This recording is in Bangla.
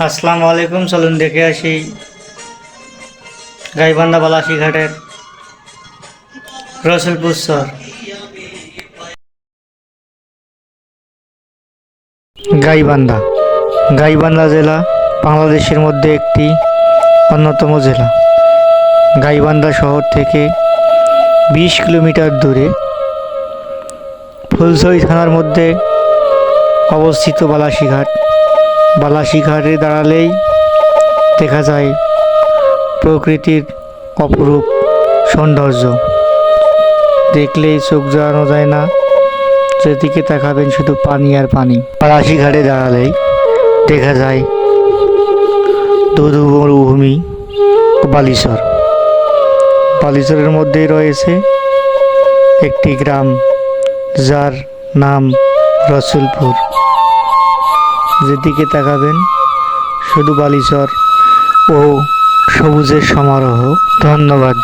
আসসালামু আলাইকুম, চলুন দেখে আসি গাইবান্ধা বালাসি ঘাটের রসুলপুর শহর গাইবান্ধা গাইবান্ধা জেলা বাংলাদেশের মধ্যে একটি অন্যতম জেলা। গাইবান্ধা শহর থেকে বিশ কিলোমিটার দূরে ফুলছড়ি থানার মধ্যে অবস্থিত বালাসিঘাট। বালাসিঘাটে দাঁড়ালেই দেখা যায় প্রকৃতির অপরূপ সৌন্দর্য। দেখলেই চোখ জড়ানো যায় না, যেদিকে তাকাবেন শুধু পানি আর পানি। বালাসিঘাটে দাঁড়ালেই দেখা যায় দুধু মরুভূমি বালিচর বালিচরের মধ্যেই রয়েছে একটি গ্রাম, যার নাম রসুলপুর। যেদিকে তাকাবেন শুধু বালিচর ও সবুজের সমারোহ। ধন্যবাদ।